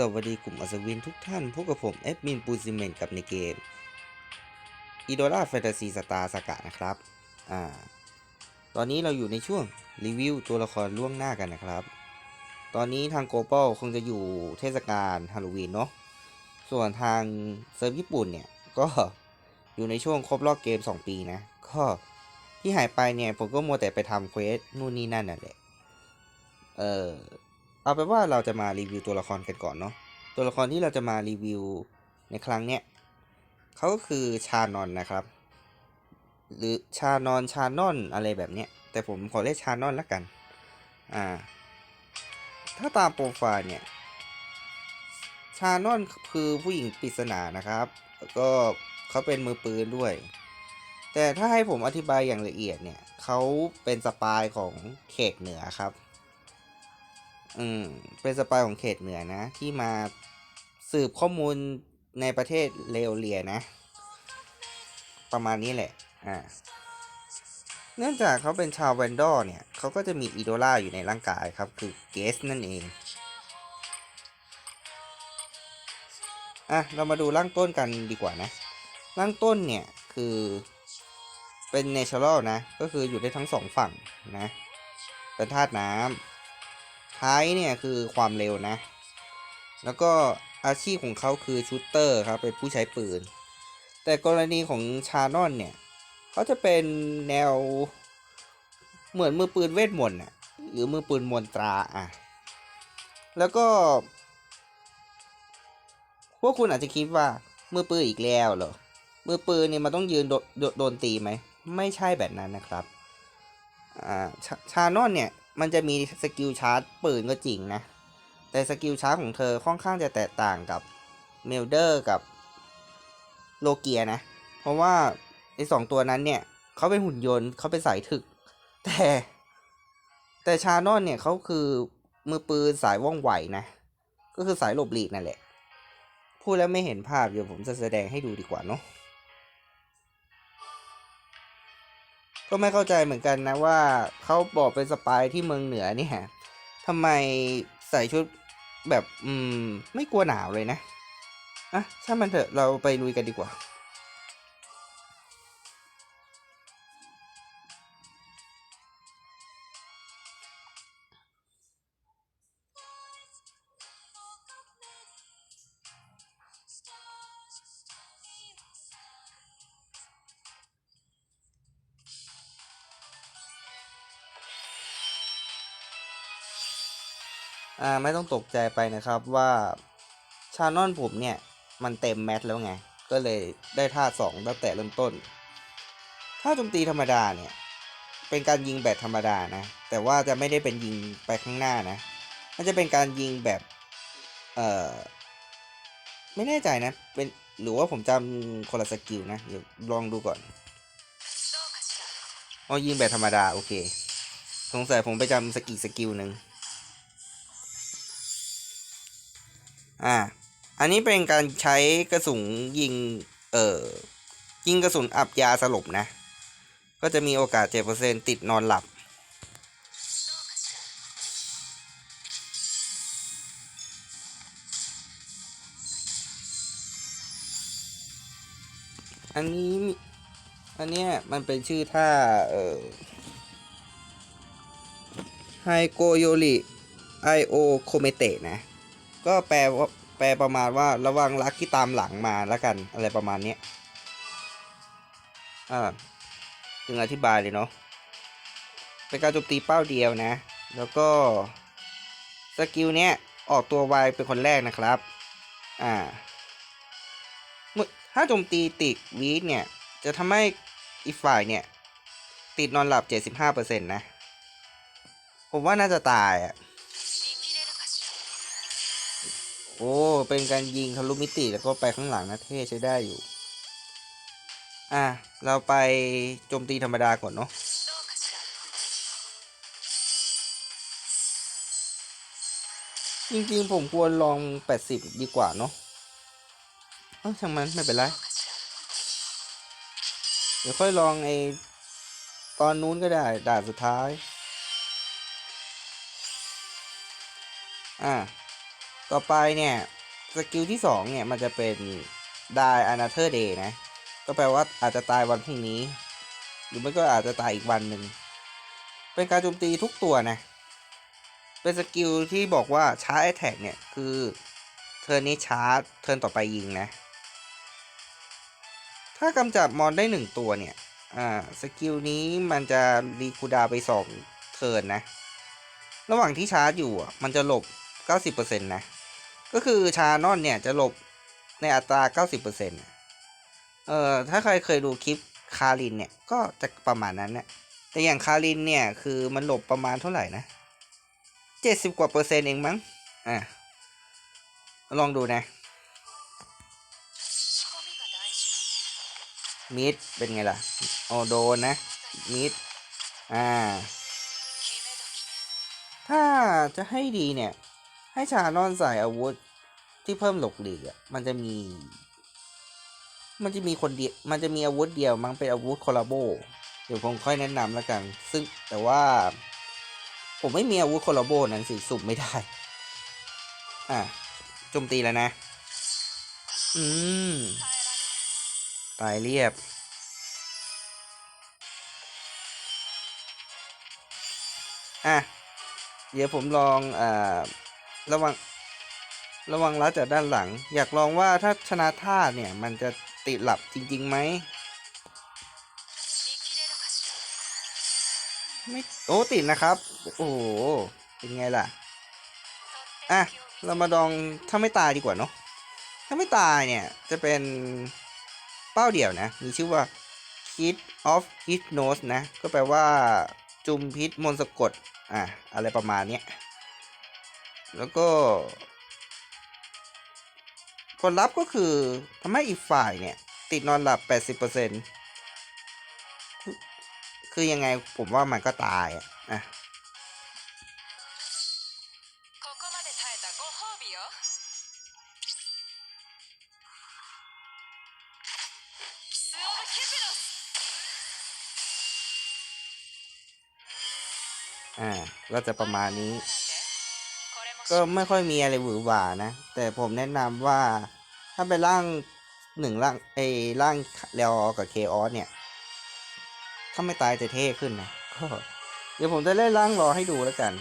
สวัสดีกลุ่มอัศวินทุกท่าน พบกับผมแอดมินปูซิเมนกับในเกมอีโดราแฟนตาซีสตาร์สกะนะครับ อ่า ตอนนี้เราอยู่ในช่วงรีวิวตัวละครล่วงหน้ากันนะครับ ตอนนี้ทางโกลบอลคงจะอยู่เทศกาลฮาโลวีนเนาะ ส่วนทางเซิร์ฟญี่ปุ่นเนี่ย ก็อยู่ในช่วงครบรอบเกม 2 ปีนะ ก็ที่หายไปเนี่ยผมก็มัวแต่ไปทำเควสนู่นนี่นั่นนั่นแหละ เออ เอาเป็นว่าเราจะมารีวิวตัวละครกันก่อนเนาะตัวละครที่เราจะมารีวิวในครั้งเนี้ยเขาก็คือชานอนนะครับ หรือชานอนชานอนอะไรแบบเนี้ยแต่ผมขอเรียกชานอนละกันอ่าถ้าตามโปรไฟล์เนี่ยชานอนคือผู้หญิงปริศนานะครับ แล้วก็เขาเป็นมือปืนด้วย แต่ถ้าให้ผมอธิบายอย่างละเอียดเนี่ยเขาเป็นสปายของเขตเหนือครับ อืมเป็นสปายของเขตเหนือนะ ที่มาสืบข้อมูลในประเทศเลโอเลียนะ ประมาณนี้แหละ อ่า เนื่องจากเขาเป็นชาวแวนดอร์เนี่ย เขาก็จะมีอีโดล่าอยู่ในร่างกายครับ คือเกสนั่นเอง อะ เรามาดูร่างต้นกันดีกว่านะ ร่างต้นเนี่ย คือเป็นเนเชอรัลนะ ก็คืออยู่ได้ทั้งสองฝั่งนะ เป็นธาตุน้ำ ท้ายเนี่ยคือความเร็วนะ แล้วก็อาชีพของเขาคือชูตเตอร์ครับเป็นผู้ใช้ปืน แต่กรณีของชานอนเนี่ยเขาจะเป็นแนวเหมือนมือปืนเวทมนต์น่ะหรือมือปืนมนตราอะ แล้วก็ พวกคุณอาจจะคิดว่ามือปืนอีกแล้วเหรอมือปืนเนี่ยมันต้องยืนโดโดโดนตีไหม ไม่ใช่แบบนั้นนะครับ อ่าชาชานอนเนี่ย มันจะมีสกิลชาร์จปืนก็จริงนะ แต่สกิลชาร์จของเธอค่อนข้างจะแตกต่างกับเมลเดอร์กับโลเกียนะ เพราะว่าไอ้สองตัวนั้นเนี่ยเขาเป็นหุ่นยนต์เขาเป็นสายถึก แต่ แต่ชานอนเนี่ยเขาคือมือปืนสายว่องไวนะ ก็คือสายหลบหลีกนั่นแหละ พูดแล้วไม่เห็นภาพเดี๋ยวผมจะแสดงให้ดูดีกว่าเนาะ ก็ไม่เข้าใจเหมือนกันนะว่าเขาบอกเป็นสปายที่เมืองเหนือนี่ยทำไมใส่ชุดแบบ อืม ไม่กลัวหนาวเลยนะ อะช่างมันเถอะเราไปลุยกันดีกว่า อ่าไม่ต้องตกใจไปนะครับว่าชานอนผมเนี่ย มันเต็มแมทแล้วไง ก็เลยได้ท่าสองตั้งแต่เริ่มต้น ถ้าโจมตีธรรมดาเนี่ย เป็นการยิงแบบธรรมดานะ แต่ว่าจะไม่ได้เป็นยิงไปข้างหน้านะมันจะเป็นการยิงแบบ เอ่อ ไม่แน่ใจนะ เป็นหรือว่าผมจำคนละสกิลนะ เดี๋ยวลองดูก่อนอ๋อยิงแบบธรรมดา โอเค สงสัยผมไปจำสกิลสกิลหนึ่ง อ่า อันนี้เป็นการใช้กระสุนยิง เอ่อ ยิงกระสุนอับยาสลบนะ ก็จะมีโอกาส 7%ติดนอนหลับ อันนี้ อันเนี้ยมันเป็นชื่อท่า เอ่อ ไฮโกโยริไอโอโคเมเตะนะ ก็แปลว่าแปลประมาณว่าระวังรักที่ตามหลังมาแล้วกันอะไรประมาณนี้อ่าถึงอธิบายเลยเนาะเป็นการโจมตีเป้าเดียวนะ แล้วก็สกิลเนี้ยออกตัวไวเป็นคนแรกนะครับ อ่า ถ้าโจมตีติดวีดเนี่ย จะทำให้อีกฝ่ายเนี่ย ติดนอนหลับ 75%นะ ผมว่าน่าจะตายอะ โอ้ เป็นการยิงทะลุมิติแล้วก็ไปข้างหลังนะเท่ใช้ได้อยู่ อะ เราไปโจมตีธรรมดาก่อนเนาะจริงๆผมควรลอง 80 ดีกว่าเนาะเอ้าช่างมันไม่เป็นไร เดี๋ยวค่อยลองไอตอนนู้นก็ได้ด่านสุดท้าย อะ ต่อไปเนี่ยสกิลที่สองเนี่ยมันจะเป็น die another day นะ ก็แปลว่าอาจจะตายวันพรุ่งนี้ หรือไม่ก็อาจจะตายอีกวันหนึ่ง เป็นการโจมตีทุกตัวนะ เป็นสกิลที่บอกว่าชาร์จ attack เนี่ยคือเทิร์นนี้ชาร์จเทิร์นต่อไปยิงนะ ถ้ากำจัดมอนได้หนึ่งตัวเนี่ย อ่าสกิลนี้มันจะรีคูดาไปสองเทิร์นนะ ระหว่างที่ชาร์จอยู่อะมันจะหลบ 90%นะ ก็คือชานอนเนี่ยจะหลบในอัตรา 90%เเอ่อถ้าใครเคยดูคลิปคารินเนี่ยก็จะประมาณนั้นเนี่ยแต่อย่างคารินเนี่ยคือมันหลบประมาณเท่าไหร่นะ 70 กว่าเปอร์เซ็นต์เองมั้งอะลองดูนะมิดเป็นไงล่ะโอโดนนะมิดอ่า ถ้าจะให้ดีเนี่ย ให้ชาลอนใส่อาวุธ ที่เพิ่มหลบหลีกอะมันจะมี มันจะมีคนเดียวมันจะมีอาวุธเดียวมั้งเป็นอาวุธคอลลาโบเดี๋ยวผมค่อยแนะนำแล้วกัน ซึ่งแต่ว่า ผมไม่มีอาวุธคอลลาโบนั้นสิสุ่มไม่ได้ อะโจมตีแล้วนะ อืม ตายเรียบอะ เดี๋ยวผมลองอ่าระวัง ระวังรัดจากด้านหลัง อยากลองว่าถ้าชนะท่าเนี่ย มันจะติดหลับจริงๆไหมไม่โอ้ติดนะครับ โอ้เป็นไงล่ะ อะ เรามาลองถ้าไม่ตายดีกว่าเนาะถ้าไม่ตายเนี่ย จะเป็นเป้าเดี่ยวนะ มีชื่อว่า Kid of h y p n o s นะ ก็แปลว่าจุมพิษมนสะกด อะ อะไรประมาณเนี้ย แล้วก็ ผลลัพธ์ก็คือทำให้อีกฝ่ายเนี่ย ติดนอนหลับ 80%คือยังไงผมว่ามันก็ตายอะอ่าก็จะประมาณนี้ ก็ไม่ค่อยมีอะไรหวือหวานะ แต่ผมแนะนำว่าถ้าไปร่างหนึ่งร่างไอ้ร่างเรอกับเคออสเนี่ย ถ้าไม่ตายจะเท่ขึ้นนะก็เดี๋ยวผมจะเล่นร่างรอให้ดูแล้วกัน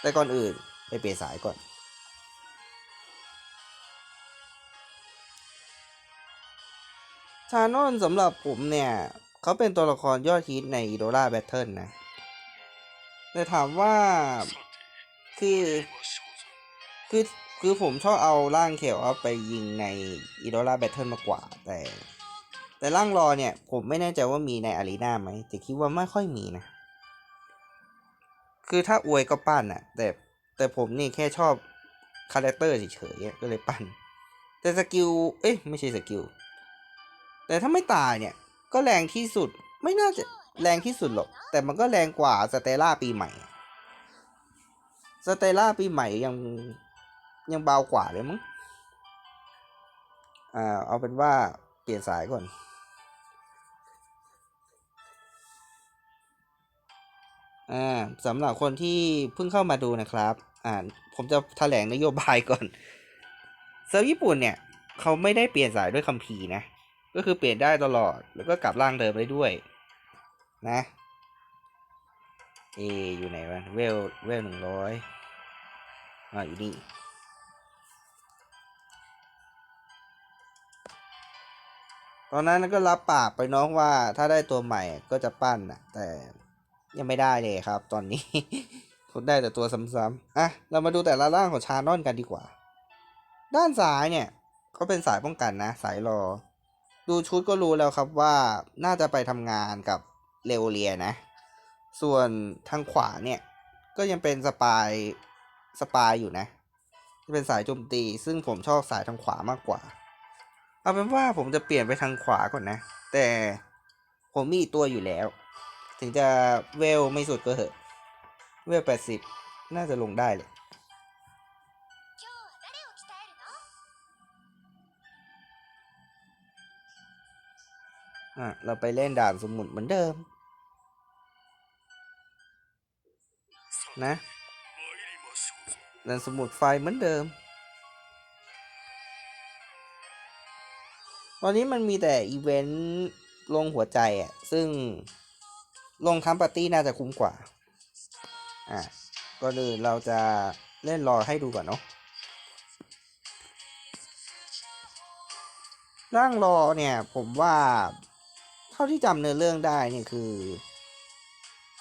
แต่ก่อนอื่นไปเปลี่ยนสายก่อน ชานอนสำหรับผมเนี่ย เขาเป็นตัวละครยอดฮิตในอีโดราแบทเทิลนะ แต่ถามว่าคือ คือคือผมชอบเอาร่างเคลออฟไปยิงในอีโดราแบทเทิลมากกว่า แต่ แต่ร่างรอเนี่ย ผมไม่แน่ใจว่ามีในอารีนาไหมแต่คิดว่าไม่ค่อยมีนะ คือถ้าอวยก็ปั้นอะแต่แต่ผมนี่แค่ชอบคาแรคเตอร์เฉยๆก็เลยปั้น แต่สกิล เอ๊ะไม่ใช่สกิล แต่ถ้าไม่ตายเนี่ย ก็แรงที่สุดไม่น่าจะแรงที่สุดหรอก แต่มันก็แรงกว่าสเตล่าปีใหม่ สเตล่าปีใหม่ยัง ยังเบากว่าเลยมั้งอ่าเอาเป็นว่าเปลี่ยนสายก่อน อ่าสำหรับคนที่เพิ่งเข้ามาดูนะครับ อ่าผมจะแถลงนโยบายก่อนเซิร์ฟญี่ปุ่นเนี่ย เขาไม่ได้เปลี่ยนสายด้วยคัมภีร์นะ ก็คือเปลี่ยนได้ตลอด แล้วก็กลับร่างเดิมได้ด้วยนะเออยู่ไหนวะเวลเวลหนึ่งร้อยอ่าอยู่นี่ ตอนนั้นก็รับปากไปน้องว่าถ้าได้ตัวใหม่ก็จะปั้นนะแต่ยังไม่ได้เลยครับ ตอนนี้ผมได้แต่ตัวซ้ำๆอะเรามาดูแต่ละร่างของชานอนกันดีกว่า ด้านซ้ายเนี่ยก็เป็นสายป้องกันนะ สายรอ ดูชุดก็รู้แล้วครับว่าน่าจะไปทำงานกับเลโอเลียนะ ส่วนทางขวาเนี่ยก็ยังเป็นสปายสปายอยู่นะ เป็นสายโจมตี ซึ่งผมชอบสายทางขวามากกว่า เอาเป็นว่าผมจะเปลี่ยนไปทางขวาก่อนนะ แต่ผมมีตัวอยู่แล้ว ถึงจะเวลไม่สุดก็เหอะ เวลแปดสิบน่าจะลงได้เลยอะเราไปเล่นด่านสมุนเหมือนเดิม นะด่านสมุดไฟเหมือนเดิม ตอนนี้มันมีแต่อีเวนต์ลงหัวใจอะ ซึ่งลงทั้งปาร์ตี้น่าจะคุ้มกว่า อะก็เลยเราจะเล่นรอให้ดูก่อนเนาะร่างรอเนี่ย ผมว่า เท่าที่จำเนื้อเรื่องได้เนี่ยคือ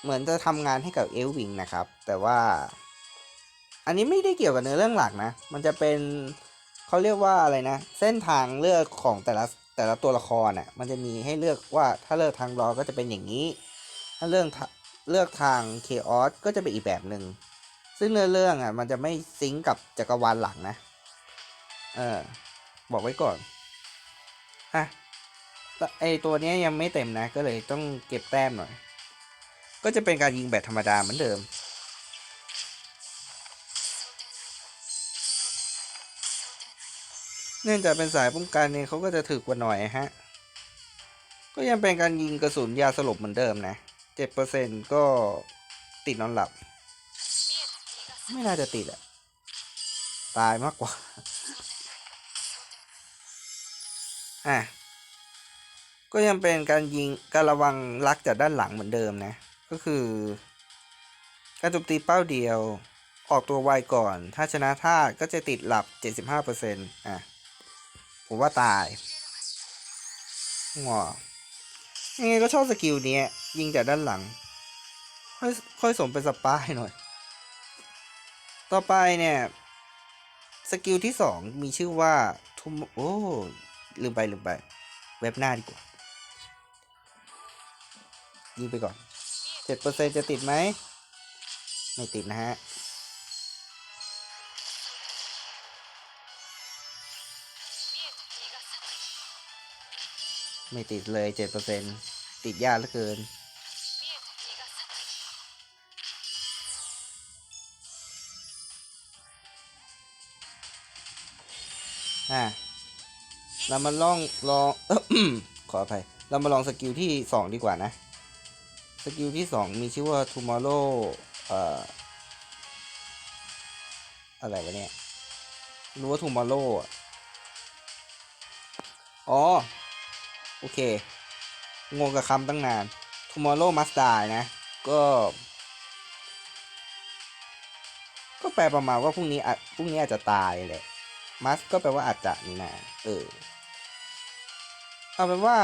เหมือนจะทำงานให้กับเอลวิงนะครับ แต่ว่า อันนี้ไม่ได้เกี่ยวกับเนื้อเรื่องหลักนะ มันจะเป็น เขาเรียกว่าอะไรนะ เส้นทางเลือกของแต่ละแต่ละตัวละครอะ มันจะมีให้เลือกว่าถ้าเลือกทางรอก็จะเป็นอย่างนี้ ถ้าเรื่องเลือกทางเคออสก็จะเป็นอีกแบบหนึ่ง ซึ่งเนื้อเรื่องอะ มันจะไม่ซิงกับจักรวาลหลักนะ เออ บอกไว้ก่อน อะแล้วไอตัวเนี้ยยังไม่เต็มนะ ก็เลยต้องเก็บแต้มหน่อย ก็จะเป็นการยิงแบบธรรมดาเหมือนเดิม เนื่องจากเป็นสายป้องกันเนี่ยเขาก็จะถึกกว่าหน่อยฮะ ก็ยังเป็นการยิงกระสุนยาสลบเหมือนเดิมนะเจ็ดเปอร์เซ็นก็ติดนอนหลับ ไม่น่าจะติดอะตายมากกว่า อะ ก็ยังเป็นการยิงการระวังลักจากด้านหลังเหมือนเดิมนะ ก็คือ การโจมตีเป้าเดียวออกตัวไวก่อน ถ้าชนะท่าก็จะติดหลับ 75%อะ ผมว่าตายงอยังไงก็ชอบสกิลนี้ยยิงจากด้านหลัง ค่อยค่อยสมเป็นสปายหน่อย ต่อไปเนี่ย สกิลที่สองมีชื่อว่าทุมโอ้ลืมไปลืมไป เว็บหน้าดีกว่า ยิงไปก่อนเจ็ดเปอร์เซ็นจะติดไหม ไม่ติดนะฮะ ไม่ติดเลยเจ็ดเปอร์เซ็นติดยากเหลือเกิน อะ เรามาลองลองขออภัย เรามาลองสกิลที่สองดีกว่านะ สกิลที่สองมีชื่อว่า tomorrow เอ่อ อะไรวะเนี่ย รู้ว่า tomorrow อะอ๋อ โอเค งงกับคำตั้งนาน tomorrow must die นะ ก็ ก็แปลประมาณว่าพรุ่งนี้อาจพรุ่งนี้อาจจะตายแหละ must ก็แปลว่าอาจจะนี่นะเออ เอาเป็นว่า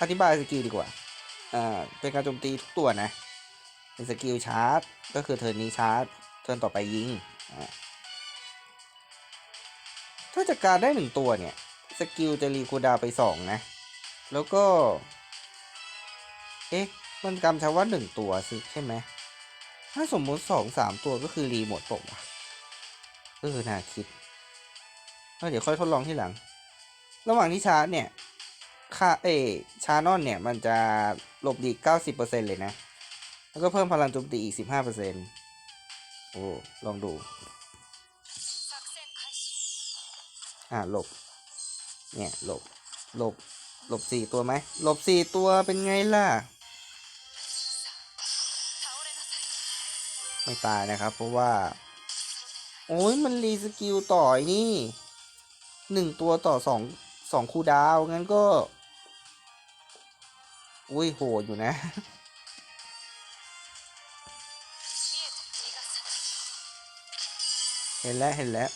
อธิบายสกิลดีกว่า อ่า เป็นการโจมตีทุกตัวนะ เป็นสกิลชาร์จ ก็คือเทิร์นนี้ชาร์จ เทิร์นต่อไปยิง อ่าถ้าจัดการได้หนึ่งตัวเนี่ย สกิลจะรีคูดาวไปสองนะ แล้วก็ เอ๊ะ มันกำเฉพาะหนึ่งตัวสิใช่ไหม ถ้าสมมุติสองสามตัวก็คือรีหมดตกอะเออน่าคิดเดี๋ยวค่อยทดลองที่หลัง ระหว่างที่ชาร์จเนี่ย ค่าเอชาร์นอนเนี่ย มันจะหลบดี90%เลยนะ แล้วก็เพิ่มพลังโจมตีอีก 15%โอ้ ลองดู อ่าหลบ เนี่ย หลบ หลบ หลบสี่ตัวไหมหลบสี่ตัวเป็นไงล่ะ ไม่ตายนะครับ เพราะว่า โอ้ยมันรีสกิลต่อยนี่หนึ่งตัวต่อสองสองคูดาว งั้นก็ อุ้ยโหดอยู่นะเห็นแล้วเห็นแล้ว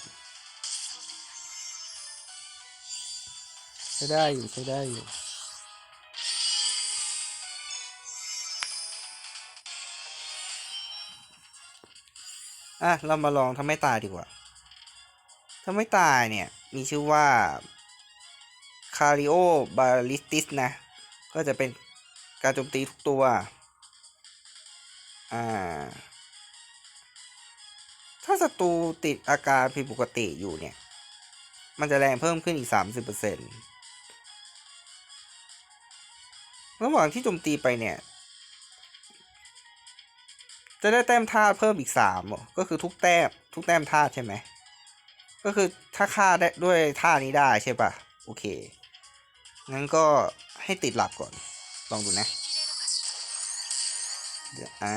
ช้ได้อยู่ใช้ได้อยู่อะเรามาลองทำให้ตายดีกว่าทำให้ตายเนี่ย มีชื่อว่าคาริโอบาลิสติสนะ ก็จะเป็นการโจมตีทุกตัว อ่า ถ้าศัตรูติดอาการผิดปกติอยู่เนี่ย มันจะแรงเพิ่มขึ้นอีกสามสิบเระหว่างที่โจมตีไปเนี่ย จะได้แต้มธาตุเพิ่มอีกสามก็คือทุกแต้มทุกแต้มธาตุใช่ไหม ก็คือถ้าฆ่าได้ด้วยท่านี้ได้ใช่ปะโอเค งั้นก็ให้ติดหลับก่อน ลองดูนะอ่า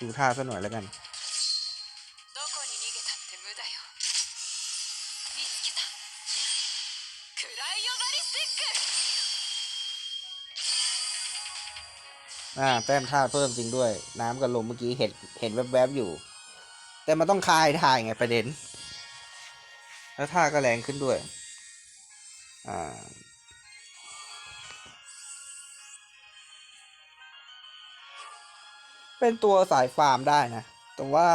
ดูท่าซะหน่อยแล้วกัน อ่าแต้มท่าเพิ่มจริงด้วย น้ำกับลมเมื่อกี้เห็นเห็นแวบๆอยู่ แต่มันต้องคายทายไงประเด็น แล้วท่าก็แรงขึ้นด้วย อ่าเป็นตัวสายฟาร์มได้นะ แต่ว่า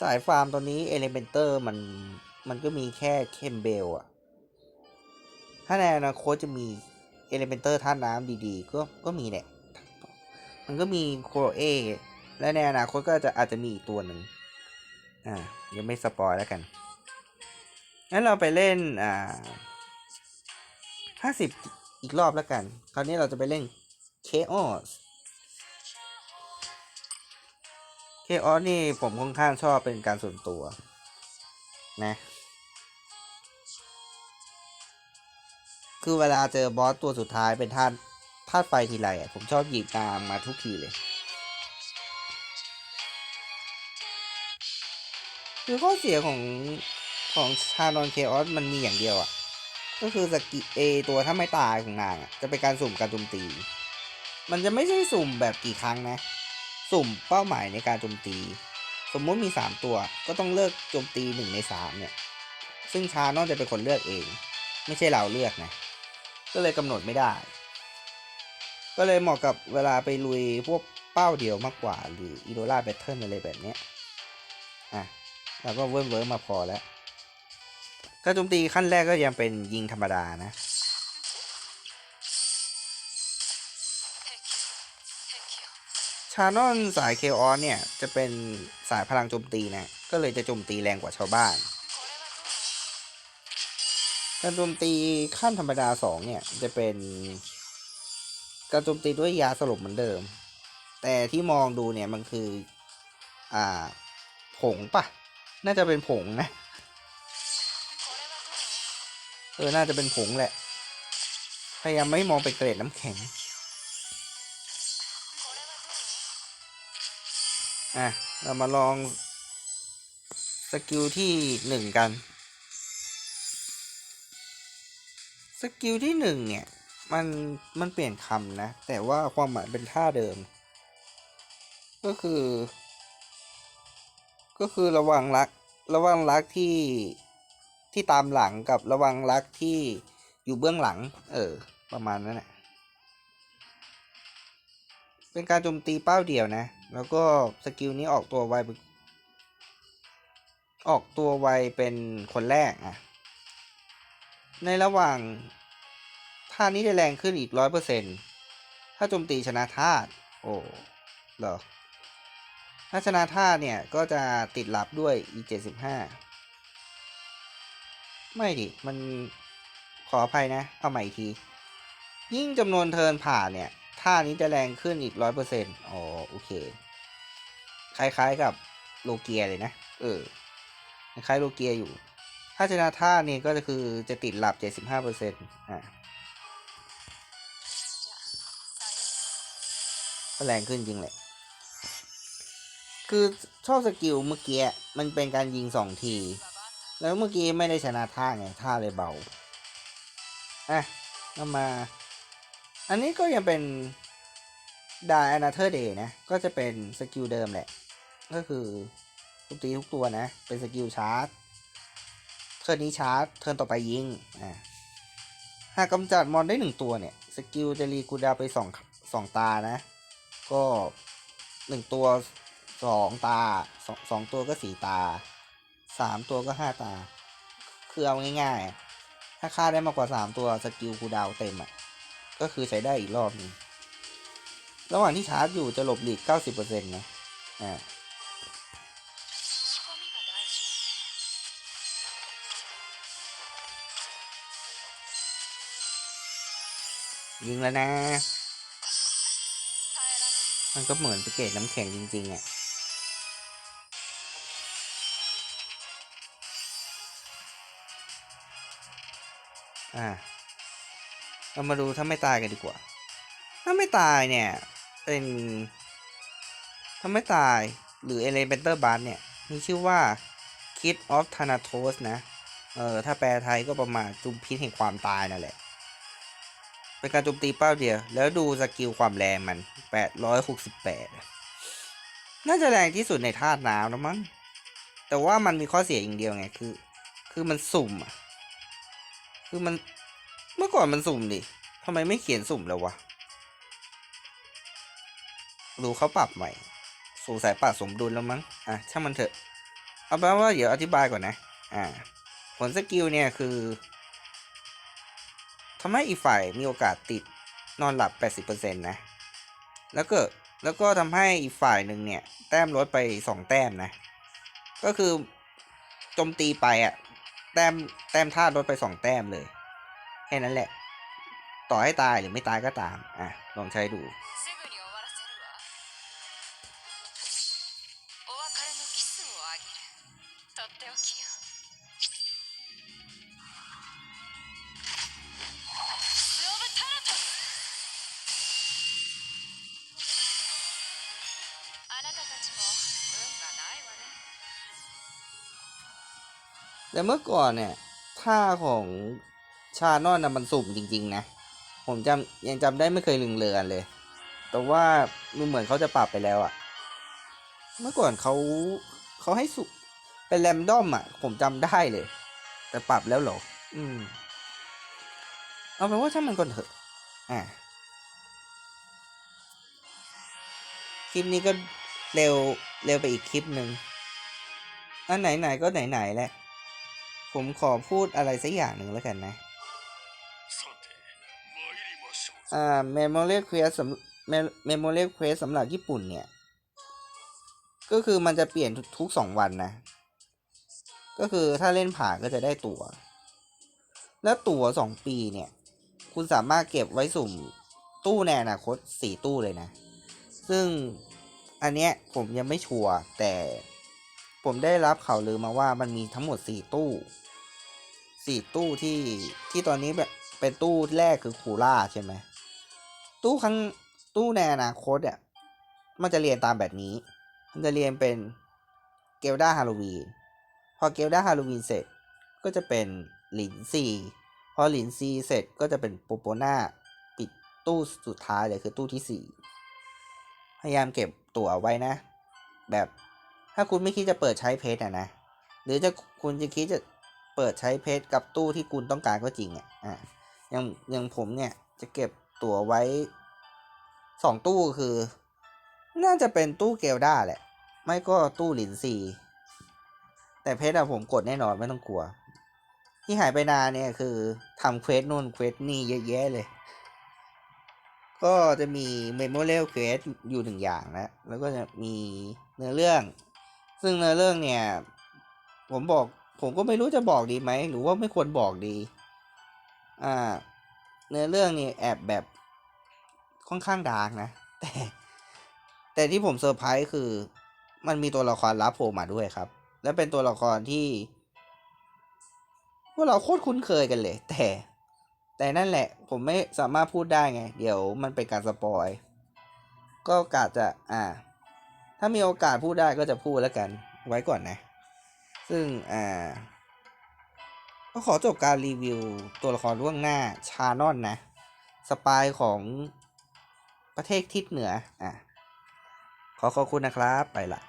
สายฟาร์มตัวนี้เอเลเมนเตอร์มัน มันก็มีแค่เคมเบลอะถ้าในอนาคตจะมีเอเลเมนเตอร์ท่าน้ำดีๆ ก็ก็มีแหละ มันก็มีโครเอและในอนาคตก็จะอาจจะมีอีกตัวหนึ่งอ่ายังไม่สปอยแล้วกัน งั้นเราไปเล่นอ่าห้าสิบอีกรอบแล้วกัน คราวนี้เราจะไปเล่น Chaos Chaos นี่ผมค่อนข้างชอบเป็นการส่วนตัว นะ คือเวลาเจอบอสตัวสุดท้ายเป็นธาตุธาตุไฟทีไรอะผมชอบหยิบตามมาทุกทีเลย คือข้อเสียของของชานอนเคออสมันมีอย่างเดียวอะ ก็คือสกิเอตัวถ้าไม่ตายของนางอะจะเป็นการสุ่มการโจมตี มันจะไม่ใช่สุ่มแบบกี่ครั้งนะ สุ่มเป้าหมายในการโจมตี สมมุติมีสามตัวก็ต้องเลือกโจมตีหนึ่งในสามเนี่ย ซึ่งชานอนจะเป็นคนเลือกเอง ไม่ใช่เราเลือกนะ ก็เลยกำหนดไม่ได้ ก็เลยเหมาะกับเวลาไปลุยพวกเป้าเดียวมากกว่า หรืออีโดล่าแบทเทิลอะไรแบบนี้อะเราก็เวิร์มเวิร์มมาพอแล้วการโจมตีขั้นแรกก็ยังเป็นยิงธรรมดานะชานอนสายเคออสเนี่ยจะเป็นสายพลังโจมตีนะ ก็เลยจะโจมตีแรงกว่าชาวบ้าน การโจมตีขั้นธรรมดาสองเนี่ยจะเป็นการโจมตีด้วยยาสลบเหมือนเดิม แต่ที่มองดูเนี่ยมันคือ อ่า ผงปะน่าจะเป็นผงนะ เออ น่าจะเป็นผงแหละ พยายามไม่มองไปเกรดน้ำแข็ง อะ เรามาลองสกิลที่หนึ่งกัน สกิลที่หนึ่งเนี่ย มันมันเปลี่ยนคำนะ แต่ว่าความหมายเป็นท่าเดิม ก็คือ ก็คือระวังรัก ระวังรักที่ที่ตามหลังกับระวังรักที่อยู่เบื้องหลัง เออ ประมาณนั้นแหละเป็นการโจมตีเป้าเดียวนะ แล้วก็สกิลนี้ออกตัวไว ออกตัวไวเป็นคนแรกอะ ในระหว่างท่านี้จะแรงขึ้นอีกร้อยเปอร์เซ็นต์ถ้าโจมตีชนะธาตุโอ้เหรอถ้าชนะท่าเนี่ย ก็จะติดหลับด้วย e เจ็ดสิบห้าไม่ดิ มันขออภัยนะ เอาใหม่อีกที ยิ่งจำนวนเทิร์นผ่านเนี่ย ท่านี้จะแรงขึ้นอีกร้อยเปอร์เซ็นต์อ๋อ โอเค คล้ายๆกับโลเกียเลยนะ เออ คล้ายโลเกียอยู่ ถ้าชนะท่านี้ก็จะคือจะติดหลับเจ็ดสิบห้าเปอร์เซ็นต์อ่าก็แรงขึ้นจริงแหละ คือชอบสกิลเมื่อกี้ มันเป็นการยิงสองที แล้วเมื่อกี้ไม่ได้ชนะท่าไง ท่าเลยเบา อะก็มา อันนี้ก็ยังเป็นดา a นาเธอร์เดย์นะ ก็จะเป็นสกิลเดิมแหละ ก็คือทุกตีทุกตัวนะ เป็นสกิลชาร์จเทิ ร์นนี้ชาร์จเทิร์นต่อไปยิงอะหากกำจัดมอนได้หนึ่งตัวเนี่ย สกิลจะรีคูดาวไปสองสองตานะ ก็หนึ่งตัวสองตาสองสองตัวก็สี่ตาสามตัวก็ห้าตา คือเอาง่ายๆ ถ้าฆ่าได้มากกว่าสามตัวสกิลคูดาวเต็มอะ ก็คือใช้ได้อีกรอบนึงระหว่างที่ชาร์จอยู่จะหลบหลีกเก้าสิบเปอร์เซ็นต์นะอ่า ยิงแล้วนะ มันก็เหมือนไปเกตน้ำแข็งจริงๆอะ่ะอ่าเรามาดูถ้าไม่ตายกันดีกว่า ถ้าไม่ตายเนี่ย เป็น ถ้าไม่ตายหรือเอเลเมนเตอร์บาร์เนี่ย มีชื่อว่าคิดออฟ h านาโทสนะ เออ ถ้าแปลไทยก็ประมาณจุมพิษแห่งความตายนั่นแหละ เป็นการโจมตีเป้าเดียว แล้วดูสกิลความแรงมันแปดร้อยหกสิบแปดน่าจะแรงที่สุดในธาตุน้ำแล้วมั้ง แต่ว่ามันมีข้อเสียอย่างเดียวไง คือ คือมันสุ่มอะคือมัน เมื่อก่อนมันสุ่มดิทำไมไม่เขียนสุ่มแล้ววะ รู้เขาปรับใหม่สงสัยปรับสมดุลแล้วมั้ง อะ ช่างมันเถอะ เอาเป็นว่าเดี๋ยวอธิบายก่อนนะ อ่า ผลสกิลเนี่ยคือ ทำให้อีกฝ่ายมีโอกาสติดนอนหลับ 80%นะ แล้วก็ แล้วก็ทำให้อีกฝ่ายหนึ่งเนี่ย แต้มลดไป 2 แต้มนะ ก็คือโจมตีไปอะแต้ม แต้มท่าตุลดไป 2 แต้มเลย แค่นั้นแหละ ต่อให้ตายหรือไม่ตายก็ตาม อ่ะ ลองใช้ดู すぐに終わらせるわお別れのキスをあげるとっておきよ แต่เมื่อก่อนเนี่ยท่าของชานอนนะมันสุ่มจริง ๆ นะ ผมจำยังจำได้ไม่เคยลืมเลือนเลย แต่ว่ามันเหมือนเขาจะปรับไปแล้วอะเมื่อก่อนเขาเขาให้สุเป็นแรมดอมอะผมจำได้เลย แต่ปรับแล้วเหรอ อืม เอาเป็นว่าช่างมันก่อนเถอะ อะคลิปนี้ก็เร็วเร็วไปอีกคลิปหนึ่งอันไหนๆก็ไหนๆแหละ ผมขอพูดอะไรสักอย่างหนึ่งแล้วกันนะ อ่า Memory Quest สำ Memory Quest สสำหรับญี่ปุ่นเนี่ย ก็คือมันจะเปลี่ยนทุกสองวันนะ ก็คือถ้าเล่นผ่านก็จะได้ตัว๋ว แล้วตั๋วสองปีเนี่ย คุณสามารถเก็บไว้สุ่มตู้แนอนาคตสี่ตู้เลยนะ ซึ่งอันเนี้ยผมยังไม่ชัวร์แต่ผมได้รับข่าวลือมาว่ามันมีทั้งหมด 4 ตู้ สี่ตู้ที่ที่ตอนนี้แบบเป็นตู้แรกคือคูล่าใช่ไหมตู้ครั้งตู้ในอนาคตอะมันจะเรียนตามแบบนี้ มันจะเรียนเป็นเกลดาฮาโลวีนพอเกลดาฮาโลวีนเสร็จก็จะเป็นหลินซีพอหลินซีเสร็จก็จะเป็นโปโปนาปิดตู้สุดท้ายเลยคือตู้ที่สี่พยายามเก็บตั๋วไว้นะ แบบถ้าคุณไม่คิดจะเปิดใช้เพจอะนะ หรือจะคุณจะคิดจะ เปิดใช้เพจกับตู้ที่คุณต้องการก็จริงอะอะอย่างอย่างผมเนี่ยจะเก็บตั๋วไว้สองตู้คือ น่าจะเป็นตู้เกลด้าแหละ ไม่ก็ตู้หลินซีแต่เพชรอะผมกดแน่นอนไม่ต้องกลัว ที่หายไปนานเนี่ยคือทำเควสนู่นเควสนี่เยอะแยะเลย ก็จะมี Memorial Quest อยู่หนึ่งอย่างนะ แล้วก็จะมีเนื้อเรื่อง ซึ่งเนื้อเรื่องเนี่ย ผมบอก ผมก็ไม่รู้จะบอกดีไหม หรือว่าไม่ควรบอกดี อ่า เนื้อเรื่องนี่แอบแบบค่อนข้างดาร์กนะ แต่ แต่ที่ผมเซอร์ไพรส์คือ มันมีตัวละครลับโผล่มาด้วยครับ และเป็นตัวละครที่พวกเราโคตรคุ้นเคยกันเลย แต่ แต่นั่นแหละ ผมไม่สามารถพูดได้ไง เดี๋ยวมันเป็นการสปอยก็กาจะอ่า ถ้ามีโอกาสพูดได้ก็จะพูดแล้วกัน ไว้ก่อนนะ ซึ่งอ่าก็ขอจบการรีวิวตัวละครล่วงหน้าชานอนนะ สปายของประเทศทิศเหนืออะขอขอบคุณนะครับ ไปละ